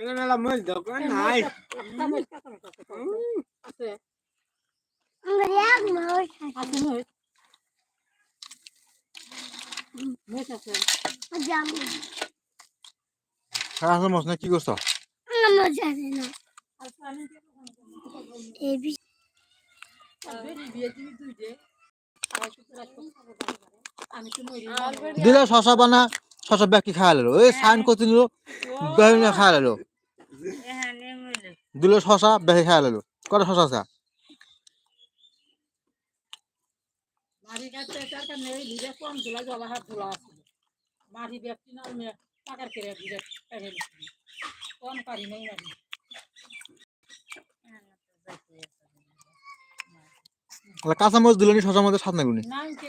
টেঙ্গালা মজ দোকান নাই আমার এক মাস আছে না কি না মরি দিলে শশা বানা শশা ব্যাগটি খাওয়া লো এই সাইন করতে নিল বেহিনা খাওয়া লো দিলে শশা ব্যাগে খাওয়া লো কত শশা আছে? কাঁচা মরিচ দিলে নি শশার মধ্যে স্বাদ নাগুনি নাই কে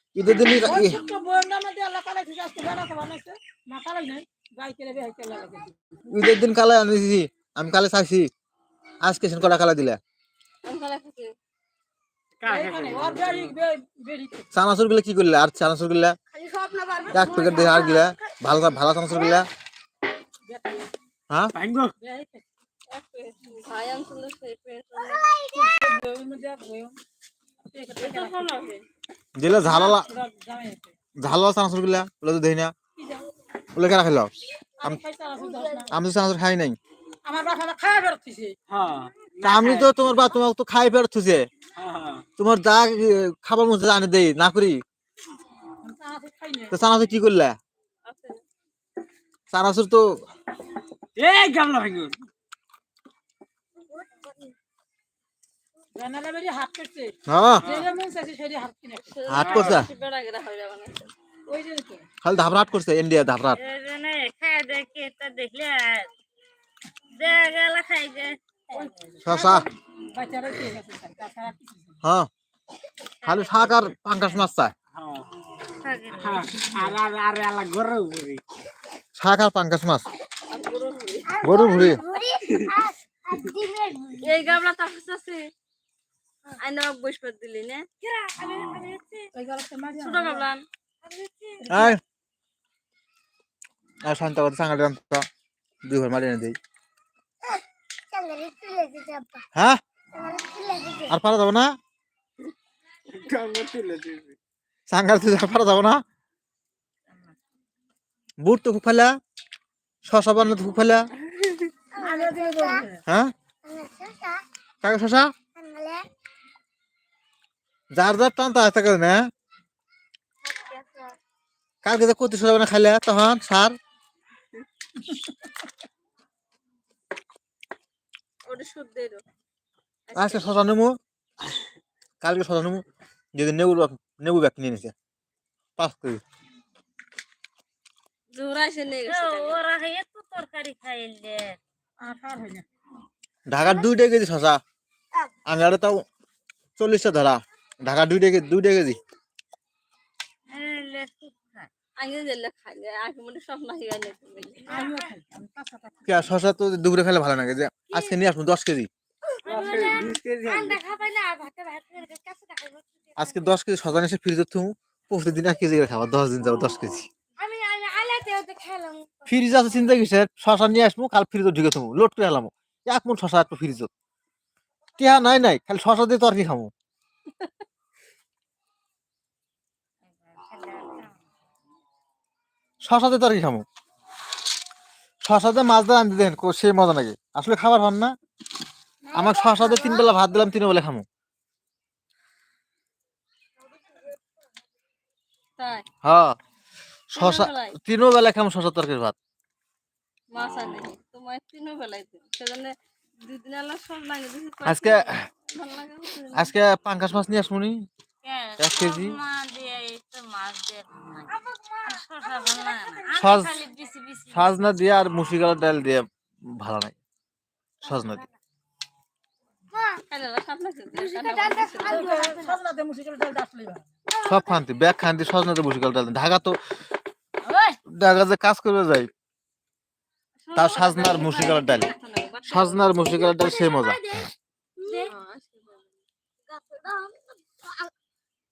ঈদের দিন ঈদের দিন কালে আনিছি আমি কালে চাইছি আজকে সেন কটা কালে দিলে? চানাচুরগুলা কি করলে? আর চানাচুরগুলা? খালি স্বপ্ন পারবে এক প্যাকেট দিয়ে আর গিলা? ভালো ভালো চানাচুরগুলা? হ্যাঁ? ভাই দিলে ঝালালা ঝালালা চানাচুরগুলা ওগুলো তো দেই না। ওগুলো আমি তো চানাচুর খাই নাই। হ্যাঁ। তা আমি তো তোমার বা তোমার তো খাই ফেরত থুছে হ্যাঁ। তোমার যা খাবার মধ্যে আনে দেই না করি। খাই তো চানাচুর কি করলে? চানাচুর তো এই গামলা জানালা বেরি হাত করছে হ্যাঁ যেটা মন চাইছে সেটা হাত কিনে হাট করছে। হয়ে। খালি ধাপরাট করছে ইন্ডিয়া ধাপরাট। হ্যাঁ। খালি শাক আর পাঙ্কাশ মাছ চায়। হ্যাঁ হ্যাঁ, শাক আর পাঙ্কাশ মাছ। গরু ভুড়ি। এই গাবলা তো আছে আইনা দিলি না। ছোট আর শান্ত কথা সাঙ্গালে দুই ঘর মারি এনে দেই। হ্যাঁ? আর পারা যাব না? গামলা তুলে দিবি সাঙ্গাল তুই আর পারা যাব না? বুট তো খুব ফেলা। শশা বান্না তো খুব ফেলা। হ্যাঁ? শশা কাকে শশা? চাঙ্গালে যার যার টান তা থাকে না কালকে যে কত শশা বানা খাইলে তখন সার। আজকে শশা নেব কালকে শশা নেব যদি নেবু নেবু ব্যাগ নিয়ে নিছে পাঁচ কেজি। জোরা এসে নিয়ে গেছে ওরা এত তরকারি খাইলে। আঠার হয় না ঢাকার দুইটা কেজি শশা। আমি আর তাও চল্লিশটা ধরা। ঢাকার দুইটা কেজি দুইটা কেজি আগে দিলে খাইলে আগে মনে স্বপ্ন হয়ে গেলে আমিও খাই আমি কাঁচাটা কে আর শশা তো দুপুরে খেলে ভালো লাগে যে আজকে নিয়ে আসব দশ কেজি। কেজি টাকা আজকে দশ কেজি শশা এসে ফ্রিজে থুম প্রতিদিন এক কেজি করে খাবার দশ দিন যাব দশ কেজি। খেলাম ফ্রিজ আছে চিন্তা কিসের? শশা নিয়ে আসব, কাল ফ্রিজে ঢুকে থুমু লোড করে এলাম এক মন শশা একটু ফ্রিজ টিহা নাই নাই, খালি শশা দিয়ে তরকি খামু। শশা দিয়ে তরকি খামু। শশা দিয়ে মাছ দিয়ে আনতে দেন সেই মজা নাকি? আসলে খাবার হন না। আমার শশা দিয়ে তিন বেলা ভাত দিলাম তিন বেলা খামু। হ্যাঁ শশা তিনও বেলা খামু শশা তরকারি ভাত। লাগে আজকে আজকে পাঙ্কাশ মাছ নিয়ে আসমুনি। এক কেজি? সাজনা দিয়ে আর মুসিগালার ডাল দিয়ে ভালো নাই। সজনা দিয়ে। সব খান্তি ব্যাগ খান্তি সজনাতে মুসিগাল ডাল। ঢাকা তো ঢাকা যে কাজ করবে যাই। তার সাজনার মুসিগালার ডাল। সাজনার মুসিগালার ডাল সেই মজা ওই গাছত গাছত আগে হাত দিবে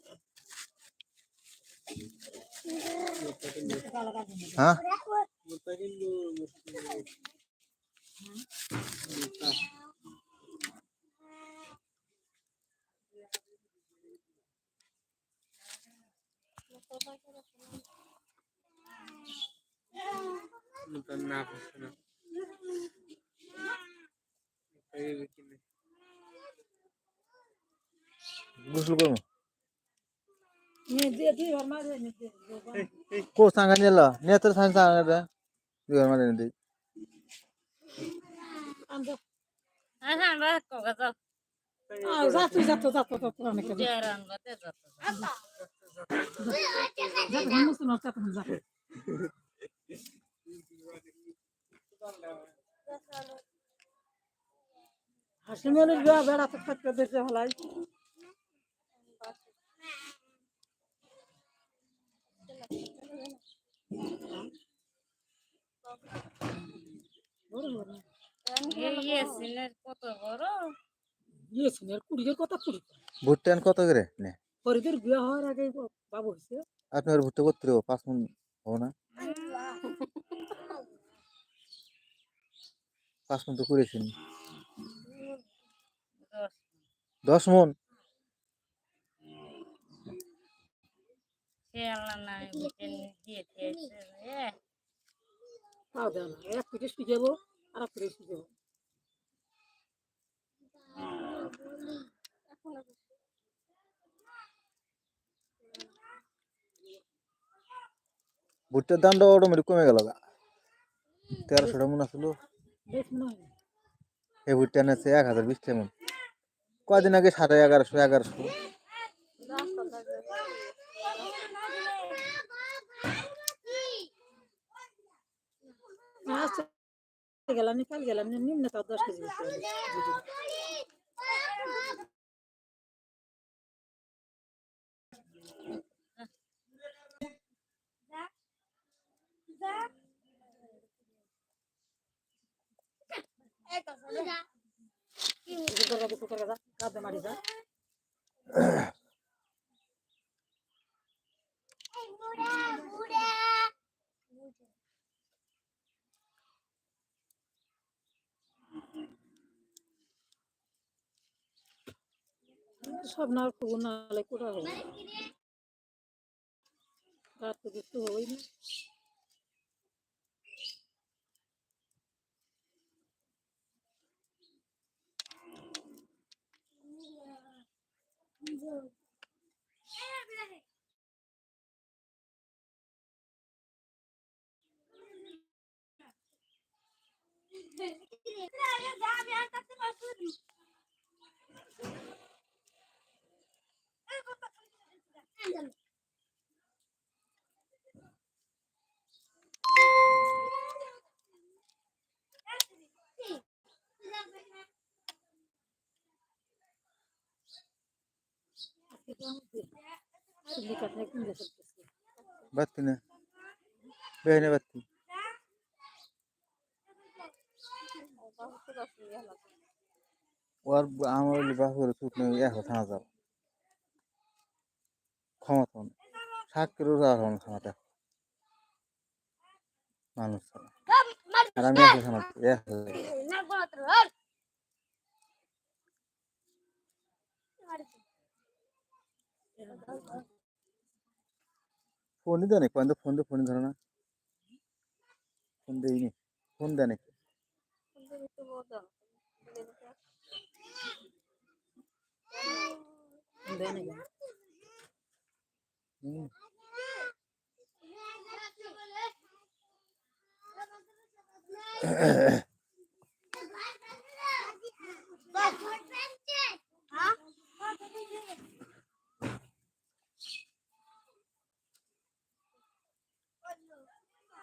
হ্যাঁ? না গোসল করব? তো যা তো তো অনেক যা দিয়ে রান্না দিয়ে যাও। তো মুসুন না তো যা হাসি বিয়া বেড়াতে থাকতে দেখতে হলাই বড় বড় এই ইয়ে সিনের কত বড় ইয়ে শুনে কুড়ির কথা কুড়ি ভুট্টান কত করে? নে। হরিদের বিয়া হওয়ার আগে বাবু হয়েছে। আপনি ওর ভুট্টা করতে দেবো পাঁচ মন হব না। পাঁচ মন তো করেছেন। দশ মন? সে আল্লাহ নাই বুঝে দিয়ে দিয়েছে তাও দেয় এক পিঠে শিখাবো আর এক পিঠে শিখাবো ভুট্টার দামটা অটোমেটিক কমে গেল তেরোশো টাকা মন আসলো। বেশ না। এই ভুট্টা এনেছে এক হাজার বিশ টাকা মন। কদিন আগে সাড়ে এগারোশো এগারোশো। আজ গেলাম কাল গেলাম নি নিম্ন তাও দশ কেজি করে যা, রাতে সব না খুব না হলে কোটা হবে? রাত তো কিছু হবেই না। লিকাত না। বেহনে বাত্তি। ওর আমার বাস করে চুপ নেই, এক থানা যাও ক্ষমতা নেই সাক্ষীরও যাওয়ার হন ক্ষমতা মানুষ আর আমি এক থানা হাজার না বলতো ফোনই দেয় নাকি পয়েন্ট ফোন দিয়ে ফোনই ধরে না ফোন দেয়নি ফোন দেয় নাকি দেয় না কেন? হুম। কি করব না আমি তো দিয়ে দিই। তো দেখ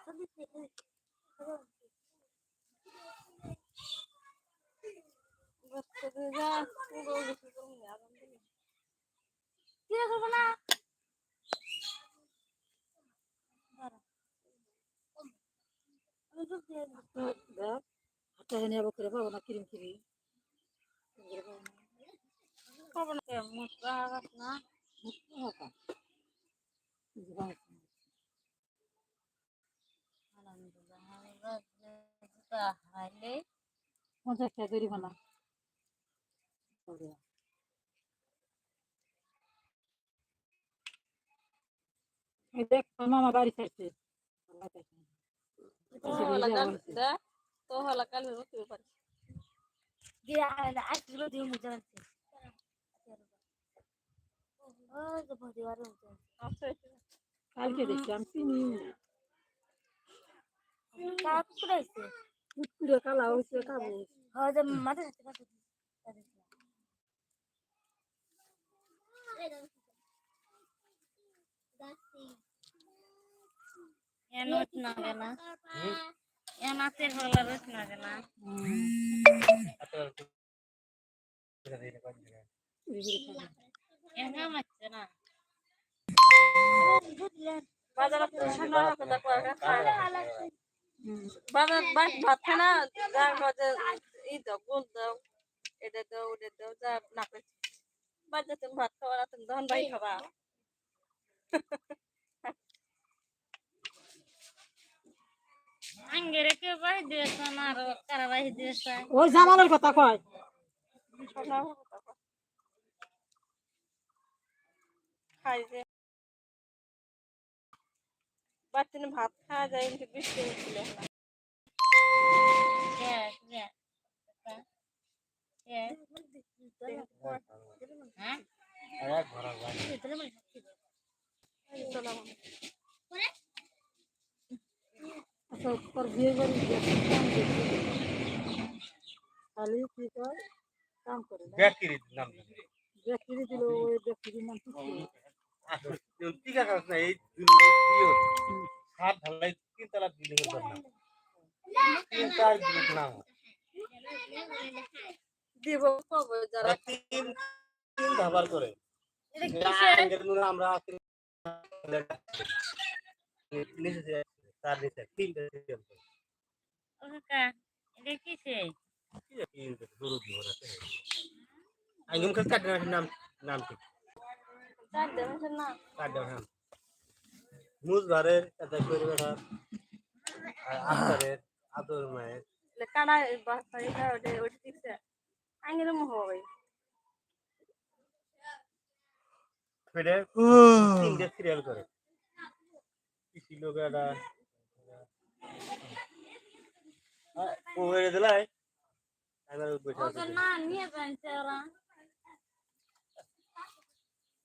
হাতটা জানি আবার করে পাবো না কিরিম কিরি খবর না গাছ না আলহামদুলিল্লাহ হাইলে পঞ্চাশ টাকা করি না এই দেখ মামা বাড়ি থাকছে তো হলা কাল হতে পারে দিয়ে আ- আজগুলো দিয়ে মুজে আনছে ও তো ভদিবারে মুজে আনছে। কালকে দেখলাম চিনি কারা কুকুর কুকুরে কালা হয়েছে খাব হয় যে মাঠে যাচ্ছে কাছে এন না কেন এন আছে। না কেন এন হচ্ছে না বাজারে বাজার বাস ভাত খায় না? যা বাজে ই দাও গোল দাও এটা দাও ওটা দাও যা না বাজার তুমি ভাত খাওয়া না তুমি দহন বাই খাবা। ওই জামালের কথা কয়। খাই যে। বাচ্চা ভাত খাওয়া যায় কিন্তু বৃষ্টি হচ্ছিল করি খালি কি কাম করে না নাম ব্যক্তি দিল ওই ব্যক্তির নাম কি ছিল? আসলে ঠিক আছে না এই দুনিয়া সাত ঢালাই তিন তলা বিল্ডিং এর নাম তিন চার বিল্ডিং নাম দিব কবে যারা ওরা তিন তিন ধাবার করে। আগের নুরে আমরা আছি। নিচে যে তার নিচে তিনটা সিরিয়াল করে এটা কিসে কি গরু দিবর আছে আইগম কাট কাট নাম নাম ঠিক চার দেবেন না কাট দাও নাম মুজ ঘরের এটা করে বেড়া আদরের আদর মায়ের। কানা বাসা এটা ওটা ওটা দিচ্ছে আঙ্গের মুহ ভাই ফেরে তিনটে সিরিয়াল করে। কিছু লোক একটা ও হয়ে দিলাই আমি বসে আছি। না নিয়ে আছে।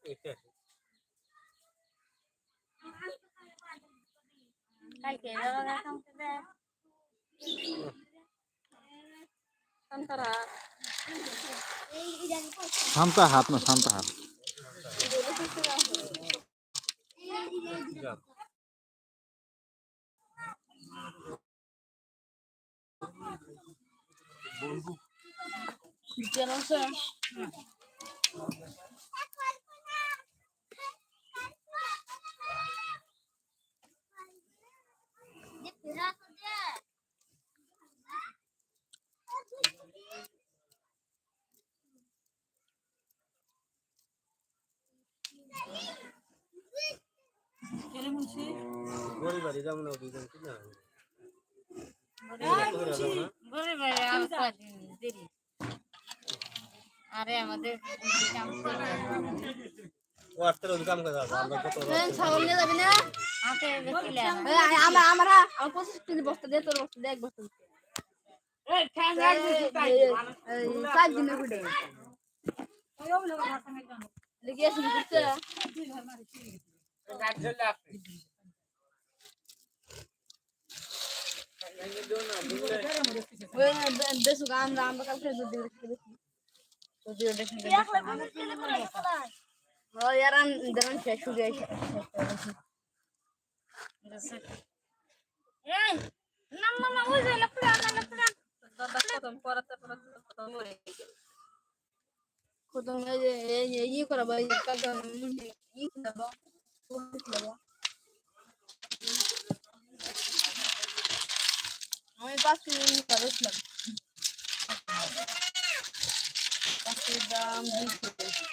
কালকে শান্ত হাত না শান্ত হাত। যাক। জানো বাড়ি যাব না দুজন কি না? গরিব আর আমাদের কাম করে আমরা বেশি আমার আমরা আমার পঁচিশ কেজি বস্তা দিয়ে তোর বস্তা দিয়ে এক বস্তা চার আমরা আমরা কালকে দুধ দেখি দেখি। Oh, yaran deran şey şu geç. Hey, nam nam o yüzden lafı ana lafı ana. Dada kodum parata parata kodum öyle. Kodum öyle ye ye kara bay kaka mülde ye kaba. Kodum kaba.